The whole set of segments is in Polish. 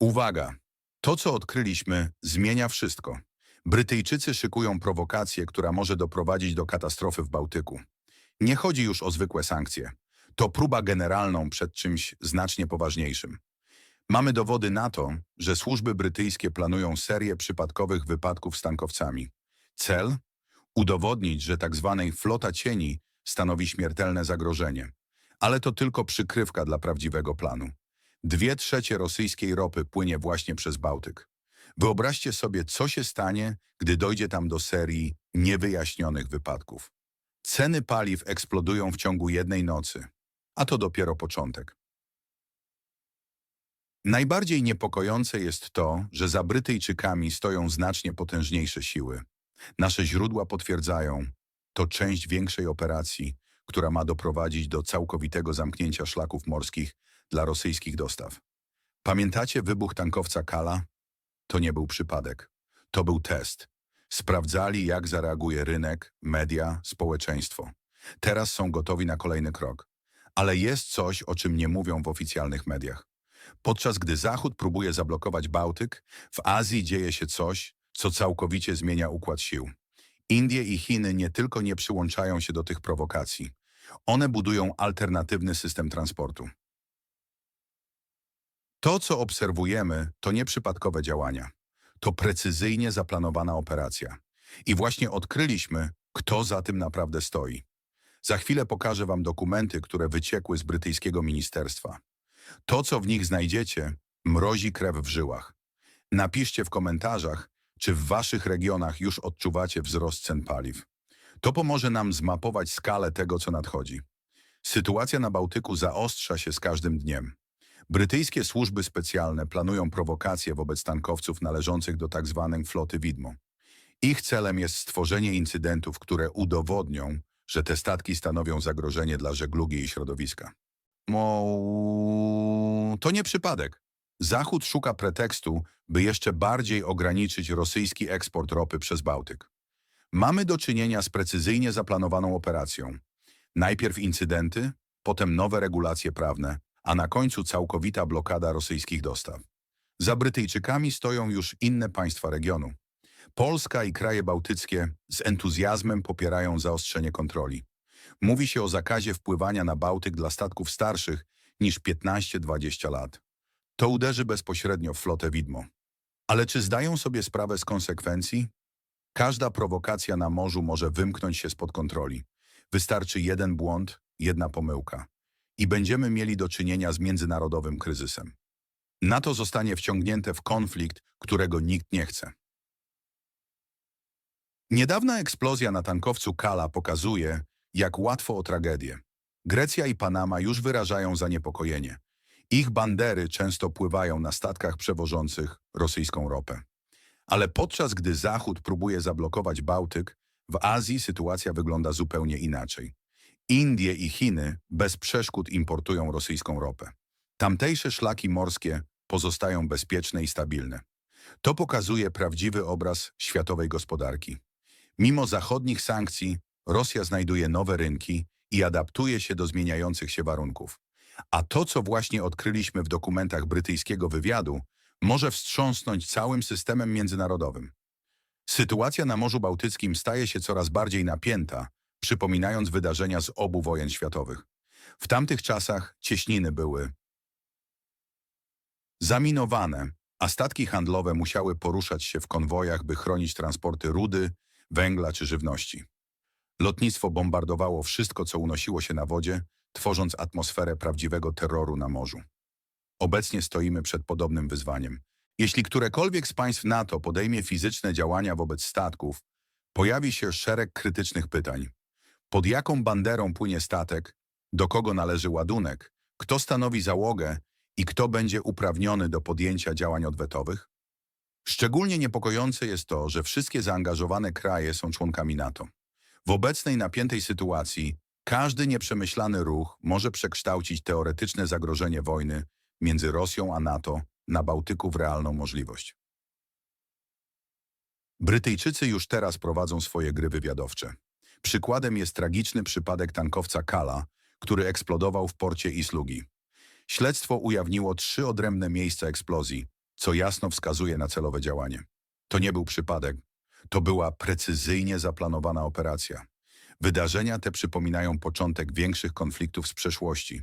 Uwaga! To, co odkryliśmy, zmienia wszystko. Brytyjczycy szykują prowokację, która może doprowadzić do katastrofy w Bałtyku. Nie chodzi już o zwykłe sankcje. To próba generalną przed czymś znacznie poważniejszym. Mamy dowody na to, że służby brytyjskie planują serię przypadkowych wypadków z tankowcami. Cel? Udowodnić, że tak zwanej flota cieni stanowi śmiertelne zagrożenie. Ale to tylko przykrywka dla prawdziwego planu. Dwie trzecie rosyjskiej ropy płynie właśnie przez Bałtyk. Wyobraźcie sobie, co się stanie, gdy dojdzie tam do serii niewyjaśnionych wypadków. Ceny paliw eksplodują w ciągu jednej nocy, a to dopiero początek. Najbardziej niepokojące jest to, że za Brytyjczykami stoją znacznie potężniejsze siły. Nasze źródła potwierdzają, to część większej operacji, która ma doprowadzić do całkowitego zamknięcia szlaków morskich dla rosyjskich dostaw. Pamiętacie wybuch tankowca Kala? To nie był przypadek. To był test. Sprawdzali, jak zareaguje rynek, media, społeczeństwo. Teraz są gotowi na kolejny krok. Ale jest coś, o czym nie mówią w oficjalnych mediach. Podczas gdy Zachód próbuje zablokować Bałtyk, w Azji dzieje się coś, co całkowicie zmienia układ sił. Indie i Chiny nie tylko nie przyłączają się do tych prowokacji, one budują alternatywny system transportu. To, co obserwujemy, to nieprzypadkowe działania. To precyzyjnie zaplanowana operacja. I właśnie odkryliśmy, kto za tym naprawdę stoi. Za chwilę pokażę Wam dokumenty, które wyciekły z brytyjskiego ministerstwa. To, co w nich znajdziecie, mrozi krew w żyłach. Napiszcie w komentarzach, czy w Waszych regionach już odczuwacie wzrost cen paliw. To pomoże nam zmapować skalę tego, co nadchodzi. Sytuacja na Bałtyku zaostrza się z każdym dniem. Brytyjskie służby specjalne planują prowokacje wobec tankowców należących do tzw. floty widmo. Ich celem jest stworzenie incydentów, które udowodnią, że te statki stanowią zagrożenie dla żeglugi i środowiska. Mo... To nie przypadek. Zachód szuka pretekstu, by jeszcze bardziej ograniczyć rosyjski eksport ropy przez Bałtyk. Mamy do czynienia z precyzyjnie zaplanowaną operacją. Najpierw incydenty, potem nowe regulacje prawne, a na końcu całkowita blokada rosyjskich dostaw. Za Brytyjczykami stoją już inne państwa regionu. Polska i kraje bałtyckie z entuzjazmem popierają zaostrzenie kontroli. Mówi się o zakazie wpływania na Bałtyk dla statków starszych niż 15-20 lat. To uderzy bezpośrednio w flotę widmo. Ale czy zdają sobie sprawę z konsekwencji? Każda prowokacja na morzu może wymknąć się spod kontroli. Wystarczy jeden błąd, jedna pomyłka. I będziemy mieli do czynienia z międzynarodowym kryzysem. NATO zostanie wciągnięte w konflikt, którego nikt nie chce. Niedawna eksplozja na tankowcu Kala pokazuje, jak łatwo o tragedię. Grecja i Panama już wyrażają zaniepokojenie. Ich bandery często pływają na statkach przewożących rosyjską ropę. Ale podczas gdy Zachód próbuje zablokować Bałtyk, w Azji sytuacja wygląda zupełnie inaczej. Indie i Chiny bez przeszkód importują rosyjską ropę. Tamtejsze szlaki morskie pozostają bezpieczne i stabilne. To pokazuje prawdziwy obraz światowej gospodarki. Mimo zachodnich sankcji, Rosja znajduje nowe rynki i adaptuje się do zmieniających się warunków. A to, co właśnie odkryliśmy w dokumentach brytyjskiego wywiadu, może wstrząsnąć całym systemem międzynarodowym. Sytuacja na Morzu Bałtyckim staje się coraz bardziej napięta, przypominając wydarzenia z obu wojen światowych. W tamtych czasach cieśniny były zaminowane, a statki handlowe musiały poruszać się w konwojach, by chronić transporty rudy, węgla czy żywności. Lotnictwo bombardowało wszystko, co unosiło się na wodzie, tworząc atmosferę prawdziwego terroru na morzu. Obecnie stoimy przed podobnym wyzwaniem. Jeśli którekolwiek z państw NATO podejmie fizyczne działania wobec statków, pojawi się szereg krytycznych pytań. Pod jaką banderą płynie statek? Do kogo należy ładunek? Kto stanowi załogę? I kto będzie uprawniony do podjęcia działań odwetowych? Szczególnie niepokojące jest to, że wszystkie zaangażowane kraje są członkami NATO. W obecnej napiętej sytuacji każdy nieprzemyślany ruch może przekształcić teoretyczne zagrożenie wojny między Rosją a NATO na Bałtyku w realną możliwość. Brytyjczycy już teraz prowadzą swoje gry wywiadowcze. Przykładem jest tragiczny przypadek tankowca Kala, który eksplodował w porcie Islugi. Śledztwo ujawniło trzy odrębne miejsca eksplozji, co jasno wskazuje na celowe działanie. To nie był przypadek, to była precyzyjnie zaplanowana operacja. Wydarzenia te przypominają początek większych konfliktów z przeszłości.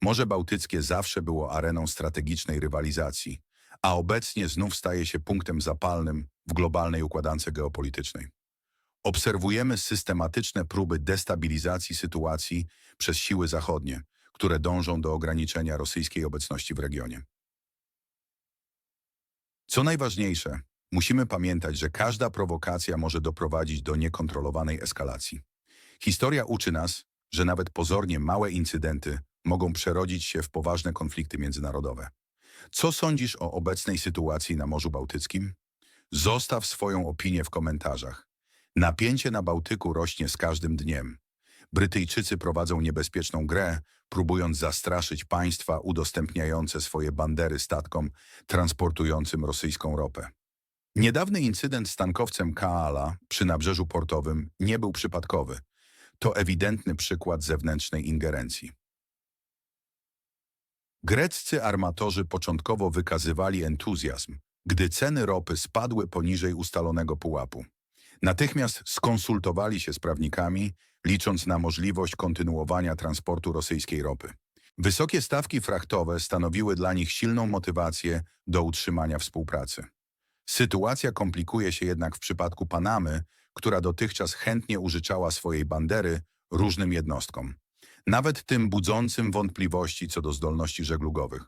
Morze Bałtyckie zawsze było areną strategicznej rywalizacji, a obecnie znów staje się punktem zapalnym w globalnej układance geopolitycznej. Obserwujemy systematyczne próby destabilizacji sytuacji przez siły zachodnie, które dążą do ograniczenia rosyjskiej obecności w regionie. Co najważniejsze, musimy pamiętać, że każda prowokacja może doprowadzić do niekontrolowanej eskalacji. Historia uczy nas, że nawet pozornie małe incydenty mogą przerodzić się w poważne konflikty międzynarodowe. Co sądzisz o obecnej sytuacji na Morzu Bałtyckim? Zostaw swoją opinię w komentarzach. Napięcie na Bałtyku rośnie z każdym dniem. Brytyjczycy prowadzą niebezpieczną grę, próbując zastraszyć państwa udostępniające swoje bandery statkom transportującym rosyjską ropę. Niedawny incydent z tankowcem Kaala przy nabrzeżu portowym nie był przypadkowy. To ewidentny przykład zewnętrznej ingerencji. Greccy armatorzy początkowo wykazywali entuzjazm, gdy ceny ropy spadły poniżej ustalonego pułapu. Natychmiast skonsultowali się z prawnikami, licząc na możliwość kontynuowania transportu rosyjskiej ropy. Wysokie stawki frachtowe stanowiły dla nich silną motywację do utrzymania współpracy. Sytuacja komplikuje się jednak w przypadku Panamy, która dotychczas chętnie użyczała swojej bandery różnym jednostkom, nawet tym budzącym wątpliwości co do zdolności żeglugowych.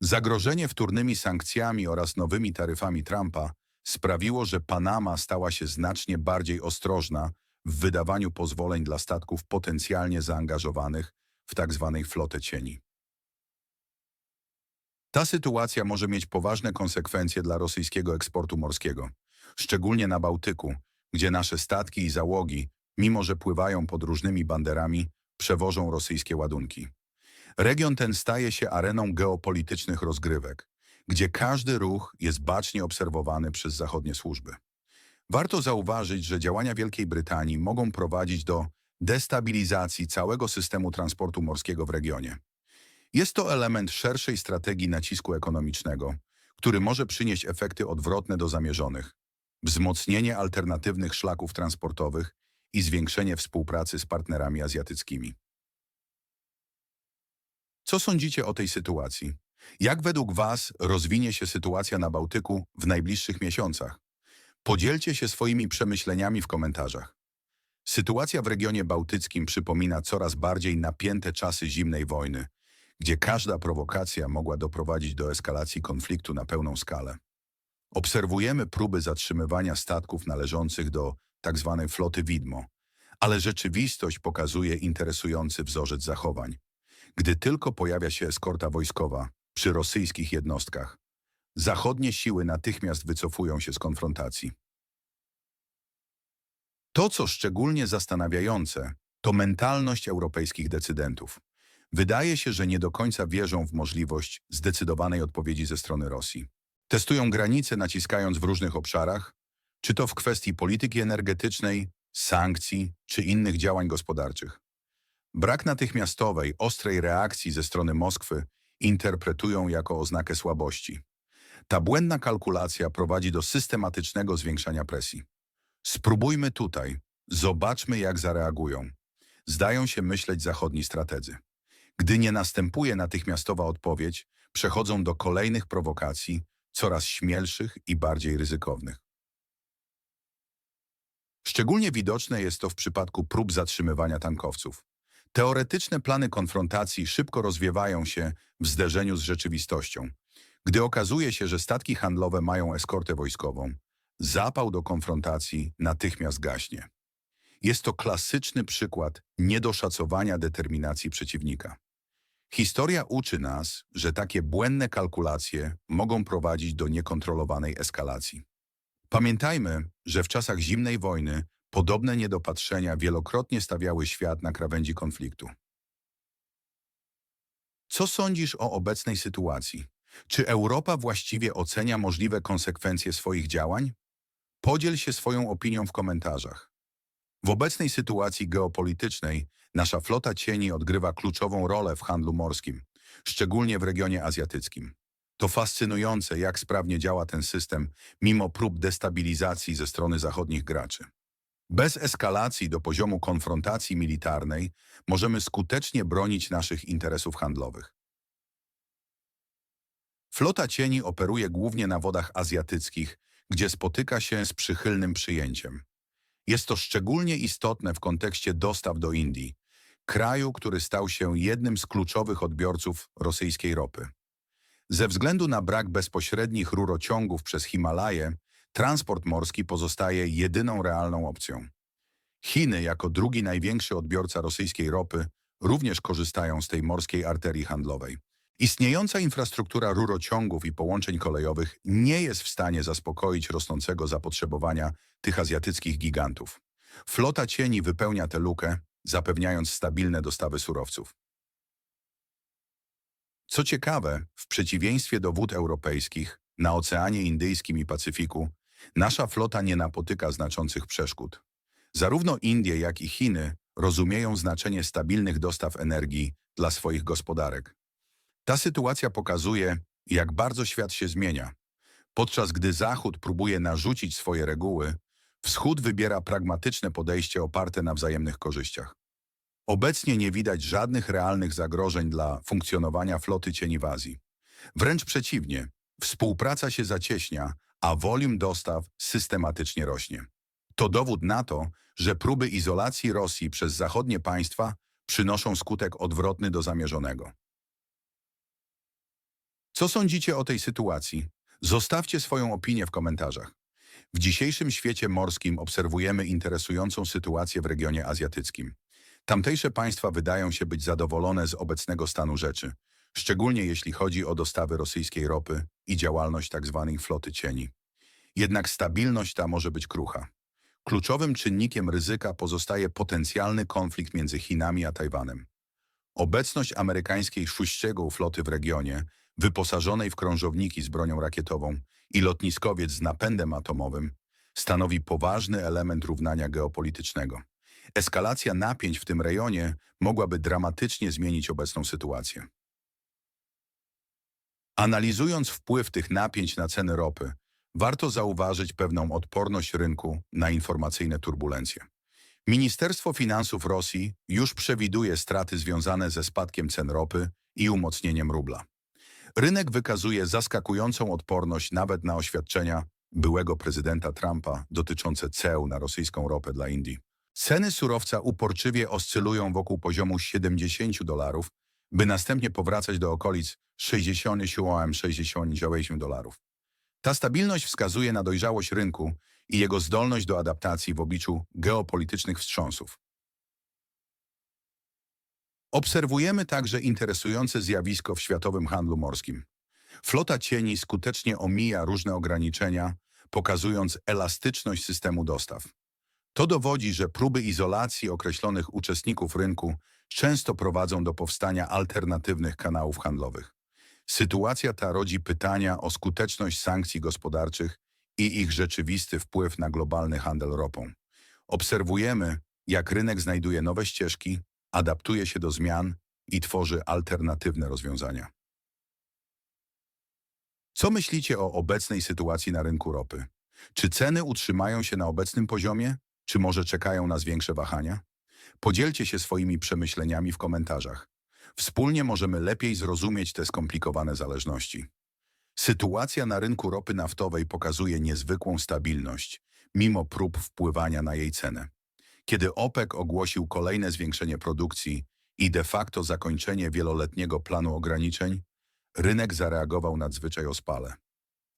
Zagrożenie wtórnymi sankcjami oraz nowymi taryfami Trumpa sprawiło, że Panama stała się znacznie bardziej ostrożna w wydawaniu pozwoleń dla statków potencjalnie zaangażowanych w tzw. flotę cieni. Ta sytuacja może mieć poważne konsekwencje dla rosyjskiego eksportu morskiego, szczególnie na Bałtyku, gdzie nasze statki i załogi, mimo że pływają pod różnymi banderami, przewożą rosyjskie ładunki. Region ten staje się areną geopolitycznych rozgrywek, gdzie każdy ruch jest bacznie obserwowany przez zachodnie służby. Warto zauważyć, że działania Wielkiej Brytanii mogą prowadzić do destabilizacji całego systemu transportu morskiego w regionie. Jest to element szerszej strategii nacisku ekonomicznego, który może przynieść efekty odwrotne do zamierzonych, wzmocnienie alternatywnych szlaków transportowych i zwiększenie współpracy z partnerami azjatyckimi. Co sądzicie o tej sytuacji? Jak według Was rozwinie się sytuacja na Bałtyku w najbliższych miesiącach? Podzielcie się swoimi przemyśleniami w komentarzach. Sytuacja w regionie bałtyckim przypomina coraz bardziej napięte czasy zimnej wojny, gdzie każda prowokacja mogła doprowadzić do eskalacji konfliktu na pełną skalę. Obserwujemy próby zatrzymywania statków należących do tzw. floty widmo, ale rzeczywistość pokazuje interesujący wzorzec zachowań. Gdy tylko pojawia się eskorta wojskowa przy rosyjskich jednostkach, zachodnie siły natychmiast wycofują się z konfrontacji. To, co szczególnie zastanawiające, to mentalność europejskich decydentów. Wydaje się, że nie do końca wierzą w możliwość zdecydowanej odpowiedzi ze strony Rosji. Testują granice naciskając w różnych obszarach, czy to w kwestii polityki energetycznej, sankcji czy innych działań gospodarczych. Brak natychmiastowej, ostrej reakcji ze strony Moskwy interpretują jako oznakę słabości. Ta błędna kalkulacja prowadzi do systematycznego zwiększania presji. Spróbujmy tutaj, zobaczmy jak zareagują. Zdają się myśleć zachodni strategzy. Gdy nie następuje natychmiastowa odpowiedź, przechodzą do kolejnych prowokacji, coraz śmielszych i bardziej ryzykownych. Szczególnie widoczne jest to w przypadku prób zatrzymywania tankowców. Teoretyczne plany konfrontacji szybko rozwiewają się w zderzeniu z rzeczywistością. Gdy okazuje się, że statki handlowe mają eskortę wojskową, zapał do konfrontacji natychmiast gaśnie. Jest to klasyczny przykład niedoszacowania determinacji przeciwnika. Historia uczy nas, że takie błędne kalkulacje mogą prowadzić do niekontrolowanej eskalacji. Pamiętajmy, że w czasach zimnej wojny podobne niedopatrzenia wielokrotnie stawiały świat na krawędzi konfliktu. Co sądzisz o obecnej sytuacji? Czy Europa właściwie ocenia możliwe konsekwencje swoich działań? Podziel się swoją opinią w komentarzach. W obecnej sytuacji geopolitycznej nasza flota cieni odgrywa kluczową rolę w handlu morskim, szczególnie w regionie azjatyckim. To fascynujące, jak sprawnie działa ten system, mimo prób destabilizacji ze strony zachodnich graczy. Bez eskalacji do poziomu konfrontacji militarnej możemy skutecznie bronić naszych interesów handlowych. Flota cieni operuje głównie na wodach azjatyckich, gdzie spotyka się z przychylnym przyjęciem. Jest to szczególnie istotne w kontekście dostaw do Indii, kraju, który stał się jednym z kluczowych odbiorców rosyjskiej ropy. Ze względu na brak bezpośrednich rurociągów przez Himalaje, transport morski pozostaje jedyną realną opcją. Chiny, jako drugi największy odbiorca rosyjskiej ropy, również korzystają z tej morskiej arterii handlowej. Istniejąca infrastruktura rurociągów i połączeń kolejowych nie jest w stanie zaspokoić rosnącego zapotrzebowania tych azjatyckich gigantów. Flota cieni wypełnia tę lukę, zapewniając stabilne dostawy surowców. Co ciekawe, w przeciwieństwie do wód europejskich, na Oceanie Indyjskim i Pacyfiku, nasza flota nie napotyka znaczących przeszkód. Zarówno Indie, jak i Chiny rozumieją znaczenie stabilnych dostaw energii dla swoich gospodarek. Ta sytuacja pokazuje, jak bardzo świat się zmienia. Podczas gdy Zachód próbuje narzucić swoje reguły, Wschód wybiera pragmatyczne podejście oparte na wzajemnych korzyściach. Obecnie nie widać żadnych realnych zagrożeń dla funkcjonowania floty cieni w Azji. Wręcz przeciwnie, współpraca się zacieśnia, a wolium dostaw systematycznie rośnie. To dowód na to, że próby izolacji Rosji przez zachodnie państwa przynoszą skutek odwrotny do zamierzonego. Co sądzicie o tej sytuacji? Zostawcie swoją opinię w komentarzach. W dzisiejszym świecie morskim obserwujemy interesującą sytuację w regionie azjatyckim. Tamtejsze państwa wydają się być zadowolone z obecnego stanu rzeczy, szczególnie jeśli chodzi o dostawy rosyjskiej ropy i działalność tzw. floty cieni. Jednak stabilność ta może być krucha. Kluczowym czynnikiem ryzyka pozostaje potencjalny konflikt między Chinami a Tajwanem. Obecność amerykańskiej szuściegu floty w regionie, wyposażonej w krążowniki z bronią rakietową i lotniskowiec z napędem atomowym, stanowi poważny element równania geopolitycznego. Eskalacja napięć w tym rejonie mogłaby dramatycznie zmienić obecną sytuację. Analizując wpływ tych napięć na ceny ropy, warto zauważyć pewną odporność rynku na informacyjne turbulencje. Ministerstwo Finansów Rosji już przewiduje straty związane ze spadkiem cen ropy i umocnieniem rubla. Rynek wykazuje zaskakującą odporność nawet na oświadczenia byłego prezydenta Trumpa dotyczące ceł na rosyjską ropę dla Indii. Ceny surowca uporczywie oscylują wokół poziomu 70 dolarów, by następnie powracać do okolic 67-68 dolarów. Ta stabilność wskazuje na dojrzałość rynku i jego zdolność do adaptacji w obliczu geopolitycznych wstrząsów. Obserwujemy także interesujące zjawisko w światowym handlu morskim. Flota cieni skutecznie omija różne ograniczenia, pokazując elastyczność systemu dostaw. To dowodzi, że próby izolacji określonych uczestników rynku często prowadzą do powstania alternatywnych kanałów handlowych. Sytuacja ta rodzi pytania o skuteczność sankcji gospodarczych i ich rzeczywisty wpływ na globalny handel ropą. Obserwujemy, jak rynek znajduje nowe ścieżki, adaptuje się do zmian i tworzy alternatywne rozwiązania. Co myślicie o obecnej sytuacji na rynku ropy? Czy ceny utrzymają się na obecnym poziomie, czy może czekają nas większe wahania? Podzielcie się swoimi przemyśleniami w komentarzach. Wspólnie możemy lepiej zrozumieć te skomplikowane zależności. Sytuacja na rynku ropy naftowej pokazuje niezwykłą stabilność, mimo prób wpływania na jej cenę. Kiedy OPEC ogłosił kolejne zwiększenie produkcji i de facto zakończenie wieloletniego planu ograniczeń, rynek zareagował nadzwyczaj ospale.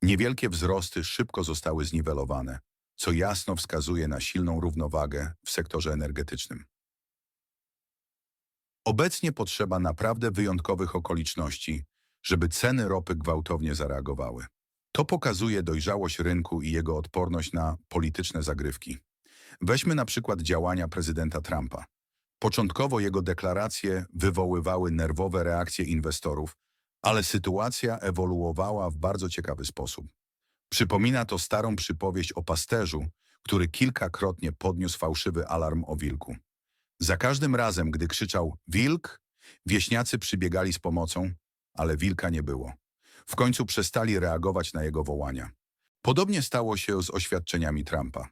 Niewielkie wzrosty szybko zostały zniwelowane, co jasno wskazuje na silną równowagę w sektorze energetycznym. Obecnie potrzeba naprawdę wyjątkowych okoliczności, żeby ceny ropy gwałtownie zareagowały. To pokazuje dojrzałość rynku i jego odporność na polityczne zagrywki. Weźmy na przykład działania prezydenta Trumpa. Początkowo jego deklaracje wywoływały nerwowe reakcje inwestorów, ale sytuacja ewoluowała w bardzo ciekawy sposób. Przypomina to starą przypowieść o pasterzu, który kilkakrotnie podniósł fałszywy alarm o wilku. Za każdym razem, gdy krzyczał wilk, wieśniacy przybiegali z pomocą, ale wilka nie było. W końcu przestali reagować na jego wołania. Podobnie stało się z oświadczeniami Trumpa.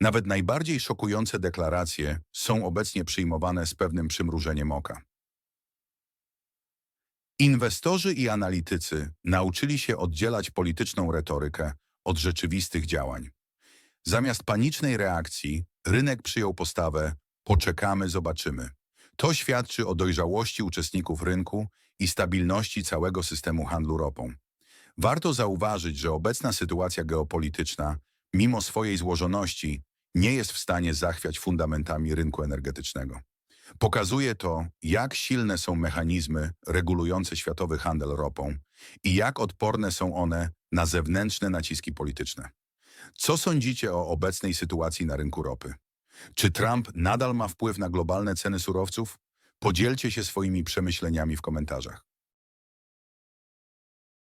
Nawet najbardziej szokujące deklaracje są obecnie przyjmowane z pewnym przymrużeniem oka. Inwestorzy i analitycy nauczyli się oddzielać polityczną retorykę od rzeczywistych działań. Zamiast panicznej reakcji, rynek przyjął postawę poczekamy, zobaczymy. To świadczy o dojrzałości uczestników rynku i stabilności całego systemu handlu ropą. Warto zauważyć, że obecna sytuacja geopolityczna, mimo swojej złożoności, nie jest w stanie zachwiać fundamentami rynku energetycznego. Pokazuje to, jak silne są mechanizmy regulujące światowy handel ropą i jak odporne są one na zewnętrzne naciski polityczne. Co sądzicie o obecnej sytuacji na rynku ropy? Czy Trump nadal ma wpływ na globalne ceny surowców? Podzielcie się swoimi przemyśleniami w komentarzach.